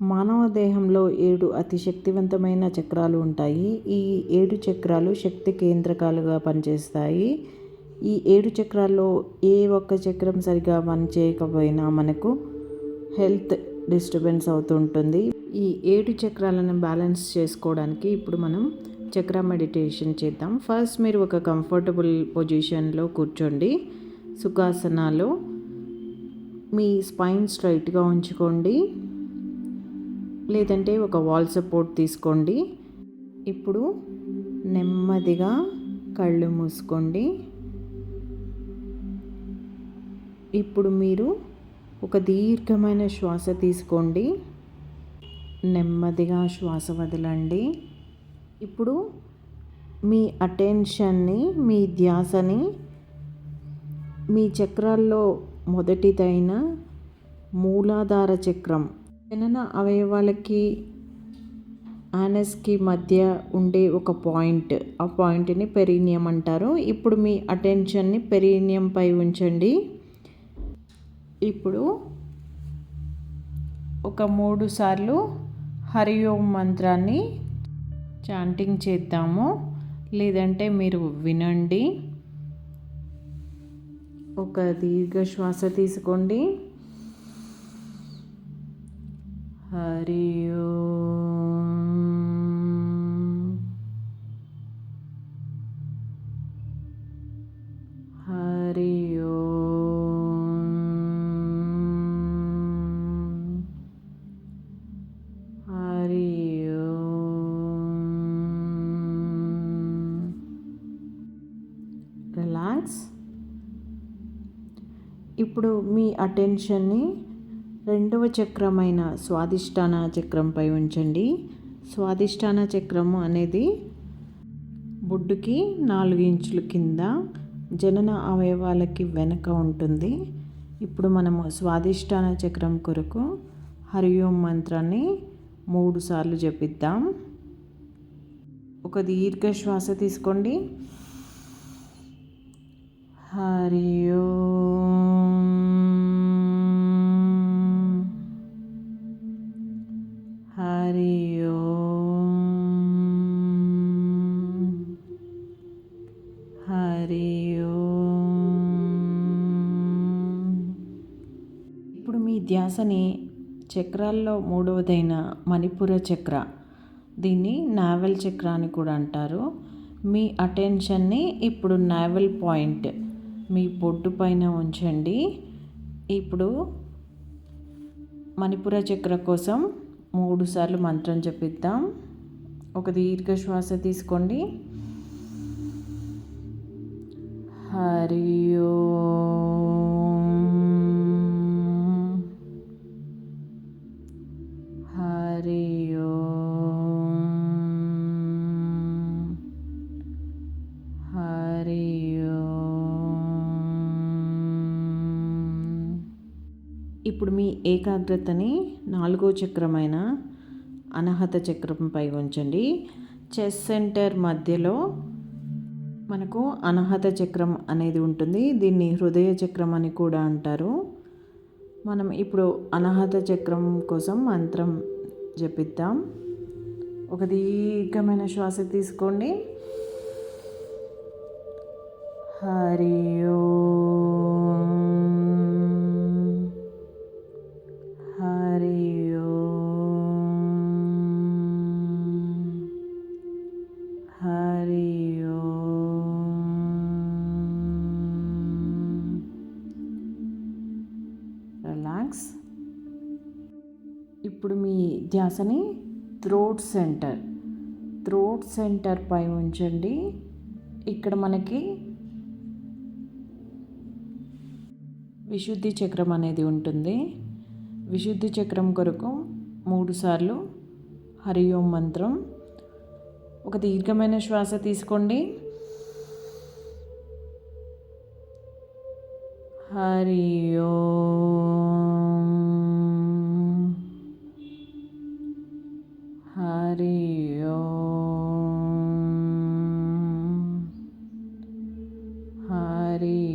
మానవ దేహంలో ఏడు అతి శక్తివంతమైన చక్రాలు ఉంటాయి. ఈ ఏడు చక్రాలు శక్తి కేంద్రకాలుగా పనిచేస్తాయి. ఈ ఏడు చక్రాల్లో ఏ ఒక్క చక్రం సరిగా పనిచేయకపోయినా మనకు హెల్త్ డిస్టర్బెన్స్ అవుతుంటుంది ఈ ఏడు చక్రాలను బ్యాలెన్స్ చేసుకోవడానికి ఇప్పుడు మనం చక్ర మెడిటేషన్ చేద్దాం. ఫస్ట్ మీరు ఒక కంఫర్టబుల్ పొజిషన్లో కూర్చోండి. సుఖాసనాలు మీ స్పైన్ స్ట్రైట్గా ఉంచుకోండి. లేదంటే ఒక వాల్ సపోర్ట్ తీసుకోండి. ఇప్పుడు నెమ్మదిగా కళ్ళు మూసుకోండి. ఇప్పుడు మీరు ఒక దీర్ఘమైన శ్వాస తీసుకోండి. నెమ్మదిగా శ్వాస వదలండి. ఇప్పుడు మీ అటెన్షన్ని మీ ధ్యాసని మీ చక్రాల్లో మొదటిదైన మూలాధార చక్రం జనన అవయవాలకి ఆనస్కి మధ్య ఉండే ఒక పాయింట్ ఆ పాయింట్ని పెరీనియం అంటారు. ఇప్పుడు మీ అటెన్షన్ని పెరీనియంపై ఉంచండి. ఇప్పుడు ఒక మూడు సార్లు హరి ఓం మంత్రాన్ని చాంటింగ్ చేద్దాము. లేదంటే మీరు వినండి. ఒక దీర్ఘ శ్వాస తీసుకోండి. హరి హరి హరి రిలాక్స్ ఇప్పుడు మీ అటెన్షన్ని రెండవ చక్రమైన స్వాదిష్టాన చక్రంపై ఉంచండి. స్వాదిష్టాన చక్రము అనేది బొడ్డుకి నాలుగు ఇంచుల కింద జనన అవయవాలకి వెనక ఉంటుంది. ఇప్పుడు మనము స్వాదిష్టాన చక్రం కొరకు హరి ఓం మంత్రాన్ని మూడు సార్లు జపిద్దాం. ఒక దీర్ఘ శ్వాస తీసుకోండి. హరియో ధ్యాసని చక్రాల్లో మూడవదైన మణిపుర చక్ర. దీన్ని నావెల్ చక్ర అని కూడా అంటారు. మీ అటెన్షన్ని ఇప్పుడు నావెల్ పాయింట్ మీ బొడ్డు పైన ఉంచండి. ఇప్పుడు మణిపుర చక్ర కోసం మూడు సార్లు మంత్రం చెప్పిద్దాం ఒక దీర్ఘ శ్వాస తీసుకోండి. హరి ఇప్పుడు మీ ఏకాగ్రతని నాలుగో చక్రమైన అనహత చక్రంపై ఉంచండి. చెస్ సెంటర్ మధ్యలో మనకు అనహత చక్రం అనేది ఉంటుంది. దీన్ని హృదయ చక్రం అని కూడా అంటారు. మనం ఇప్పుడు అనహత చక్రం కోసం మంత్రం జపిద్దాం. ఒక దీర్ఘమైన శ్వాస తీసుకోండి. హరి ఓ ఇప్పుడు మీ ధ్యాసని థ్రోట్ సెంటర్ థ్రోట్ సెంటర్ పై ఉంచండి. ఇక్కడ మనకి విశుద్ధి చక్రం అనేది ఉంటుంది. విశుద్ధి చక్రం కొరకు మూడుసార్లు హరి ఓం మంత్రం. ఒక దీర్ఘమైన శ్వాస తీసుకోండి. హరి ఓం హరి హరి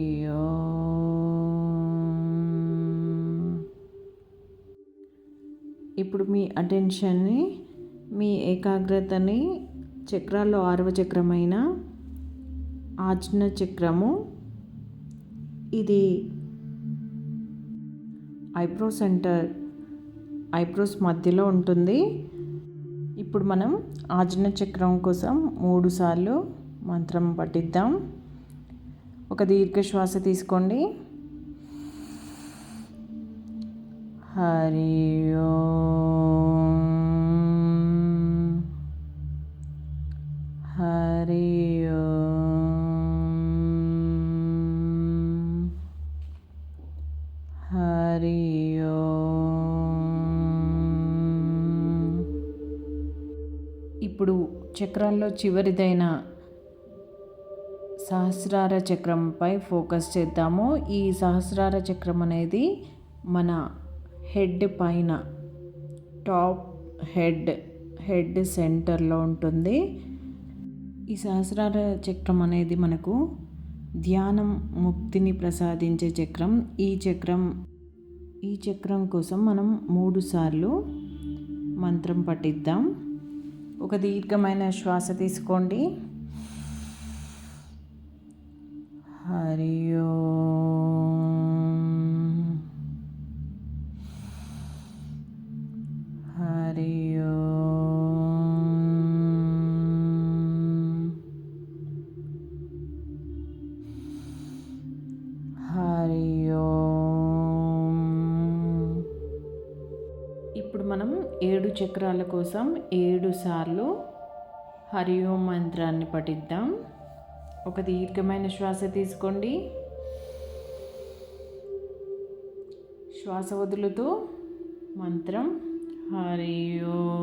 ఇప్పుడు మీ అటెన్షన్ని మీ ఏకాగ్రతని చక్రాల్లో ఆరవ చక్రమైన ఆజ్ఞ చక్రము. ఇది ఐబ్రో సెంటర్ ఐబ్రోస్ మధ్యలో ఉంటుంది. ఇప్పుడు మనం ఆజ్ఞ చక్రం కోసం మూడుసార్లు మంత్రం పట్టిద్దాం ఒక దీర్ఘ శ్వాస తీసుకోండి. హరి ఓం. హరి చక్రాల్లో చివరిదైన సహస్రార చక్రంపై ఫోకస్ చేద్దాము. ఈ సహస్రార చక్రం అనేది మన హెడ్ పైన టాప్ హెడ్ హెడ్ సెంటర్లో ఉంటుంది. ఈ సహస్రార చక్రం అనేది మనకు ధ్యానం ముక్తిని ప్రసాదించే చక్రం. ఈ చక్రం ఈ చక్రం కోసం మనం మూడు సార్లు మంత్రం పఠిద్దాం. ఒక దీర్ఘమైన శ్వాస తీసుకోండి. హరియో ఏడు చక్రాల కోసం ఏడు సార్లు హరి ఓం మంత్రాన్ని పఠిద్దాం. ఒక దీర్ఘమైన శ్వాస తీసుకోండి. శ్వాస వదులుతూ మంత్రం హరి ఓం